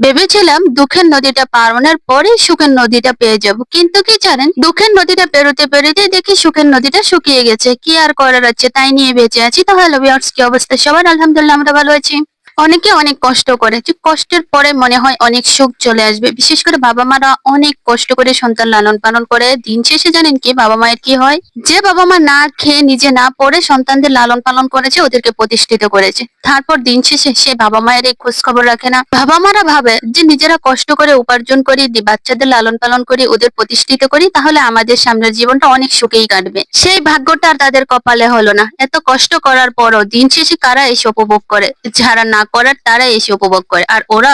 ভেবেছিলাম দুঃখের নদীটা পারানোর পরে সুখের নদীটা পেয়ে যাব। কিন্তু কি জানেন, দুঃখের নদীটা পেরোতে পেরোতে দেখি সুখের নদীটা শুকিয়ে গেছে। কি আর করার আছে তাই নিয়ে বেঁচে আছি। তো হ্যালো ভিউয়ার্স কি অবস্থা? সবার আলহামদুলিল্লাহ, আমরা ভালো আছি। অনেকে অনেক কষ্ট করে, যে কষ্টের পরে মনে হয় অনেক সুখ চলে আসবে। বিশেষ করে বাবা মারা অনেক কষ্ট করে সন্তান লালন পালন করে। দিন শেষে জানেন কি? বাবা মায়ের কি হয়? যে বাবা মা না খেয়ে নিজে না পড়ে সন্তানদের লালন পালন করেছে, ওদেরকে প্রতিষ্ঠিত করেছে। তারপর দিন শেষে সে বাবা মায়ের এই খোঁজ খবর রাখে না। বাবা মারা ভাবে যে নিজেরা কষ্ট করে উপার্জন করি বাচ্চাদের লালন পালন করি, ওদের প্রতিষ্ঠিত করি, তাহলে আমাদের সামনের জীবনটা অনেক সুখেই কাটবে। সেই ভাগ্যটা আর তাদের কপালে হলো না। এত কষ্ট করার পরও দিন শেষে কারা এসে উপভোগ করে? যারা না করার তারা এসে উপভোগ করে। আর ওরা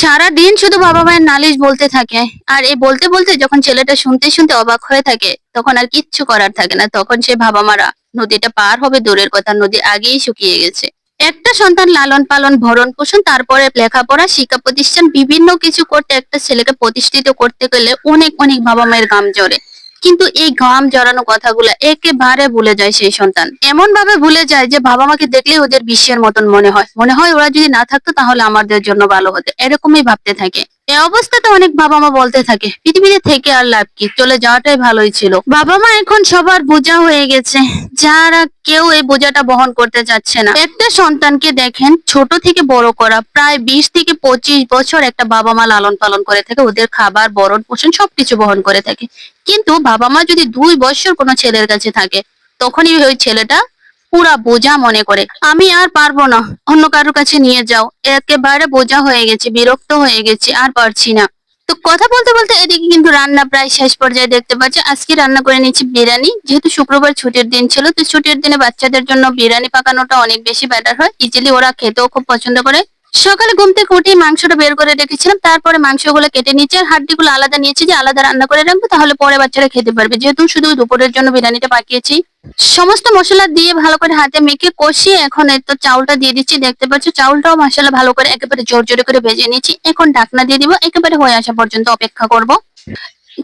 সারা দিন শুধু বাবা মায়ের নালিশ বলতে থাকে। আর এই বলতে বলতে যখন ছেলেটা শুনতে শুনতে অবাক হয়ে থাকে, তখন আর কিচ্ছু করার থাকে না। তখন সে বাবা মারা নদীটা পার হবে দূরের কথা, নদী আগেই শুকিয়ে গেছে। একটা সন্তান লালন পালন, ভরণ পোষণ, তারপরে লেখাপড়া, শিক্ষা প্রতিষ্ঠান, বিভিন্ন কিছু করতে একটা ছেলেকে প্রতিষ্ঠিত করতে গেলে অনেক অনেক বাবা মায়ের গাম জ্বরে কিন্তু এই ঘাম জড়ানো কথাগুলো একেবারে ভুলে যায় সেই সন্তান। এমন ভাবে ভুলে যায় যে বাবা মাকে দেখলেই ওদের বিশ্বের মতন মনে হয়। মনে হয় ওরা যদি না থাকতো তাহলে আমাদের জন্য ভালো হতো। এরকমই ভাবতে থাকে। এই অবস্থাতে অনেক বাবা মা বলতে থাকে, পৃথিবীতে থেকে আর লাভ কি? চলে যাওয়াটাই ভালোই ছিল। বাবা মা এখন সবার বোঝা হয়ে গেছে, যারা কেউ এই বোঝাটা বহন করতে চাচ্ছে না। একটা সন্তানকে দেখেন, ছোট থেকে বড় করা, প্রায় বিশ থেকে পঁচিশ বছর একটা বাবা মা লালন পালন করে থাকে, ওদের খাবার বরণ পোষণ সবকিছু বহন করে থাকে। কিন্তু বাবা মা যদি দুই বছর কোনো ছেলের কাছে থাকে, তখনই ওই ছেলেটা পুরা বোঝা মনে করে। আমি আর পারব না, অন্য কারোর কাছে নিয়ে যাও। একেবারে বোঝা হয়ে গেছে, বিরক্ত হয়ে গেছে, আর পারছি না। তো কথা বলতে বলতে এদিকে কিন্তু রান্না প্রায় শেষ পর্যায়ে দেখতে পাচ্ছি। আজকে রান্না করে নিচ্ছি বিরিয়ানি। যেহেতু শুক্রবার ছুটির দিন ছিল, তো ছুটির দিনে বাচ্চাদের জন্য বিরিয়ানি পাকানোটা অনেক বেশি বেটার হয়। ইজিলি ওরা খেতেও খুব পছন্দ করে। সকালে ঘুম থেকে উঠে মাংসটা বের করে রেখেছিলাম, তারপরে মাংসগুলো কেটে নিয়েছি আর হাড্ডিগুলো আলাদা নিয়েছি যে আলাদা রান্না করে রাখব, তাহলে পরে বাচ্চারা খেতে পারবে। যেহেতু শুধু দুপুরের জন্য বিরিয়ানিটা পাকিয়েছি। সমস্ত মশলা দিয়ে ভালো করে হাতে মেখে কষিয়ে এখন এই তো চাউলটা দিয়ে দিচ্ছি, দেখতে পাচ্ছ চাউলটাও মশলা ভালো করে একেবারে জোর জোরে করে ভেজে নিয়েছি। এখন ঢাকনা দিয়ে দিব, একেবারে হয়ে আসা পর্যন্ত অপেক্ষা করব।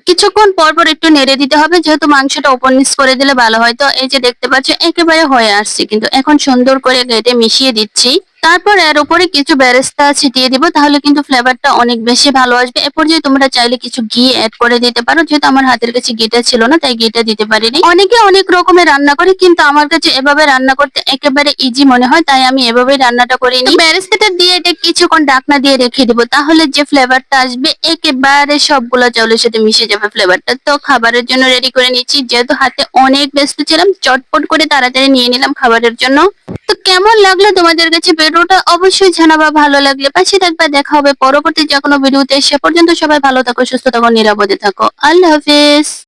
কিছুক্ষণ পর পর একটু নেড়ে দিতে হবে, যেহেতু মাংসটা ওপর নিচ করে দিলে ভালো হয়। তো এই যে দেখতে পাচ্ছ, একেবারে হয়ে আসছে, কিন্তু এখন সুন্দর করে কেটে মিশিয়ে দিচ্ছি। তারপর এর উপরে কিছু বেরেস্তা ছিটিয়ে দিব, তাহলে কিন্তু ফ্লেভারটা অনেক বেশি ভালো আসবে। এরপর যে তোমরা চাইলে কিছু ঘি অ্যাড করে দিতে পারো, যেহেতু আমার হাতের কাছে ঘিটা ছিল না, তাই ঘিটা দিতে পারিনি। অনেকে অনেক রকমের রান্না করে, কিন্তু আমার কাছে এভাবে রান্না করতে একেবারে ইজি মনে হয়, তাই আমি এভাবে রান্নাটা করিনি বেরেস্তাটা দিয়ে এটা কিছুক্ষণ ডাকনা দিয়ে রেখে দিব, তাহলে যে ফ্লেভারটা আসবে, একেবারে সবগুলো চাউলের সাথে মিশে যাবে ফ্লেভারটা তো খাবারের জন্য রেডি করে নিচ্ছি, যেহেতু হাতে অনেক ব্যস্ত ছিলাম, চটপট করে তাড়াতাড়ি নিয়ে নিলাম খাবারের জন্য। তো কেমন লাগল তোমাদের কাছে ভিডিওটা অবশ্যই জানাবা, ভালো লাগলে পাশে থাকবে। দেখা হবে পরবর্তী যে কোনো ভিডিওতে। সে পর্যন্ত সবাই ভালো থাকো, সুস্থ থাকো, নিরাপদে থাকো। আল্লাহ হাফিজ।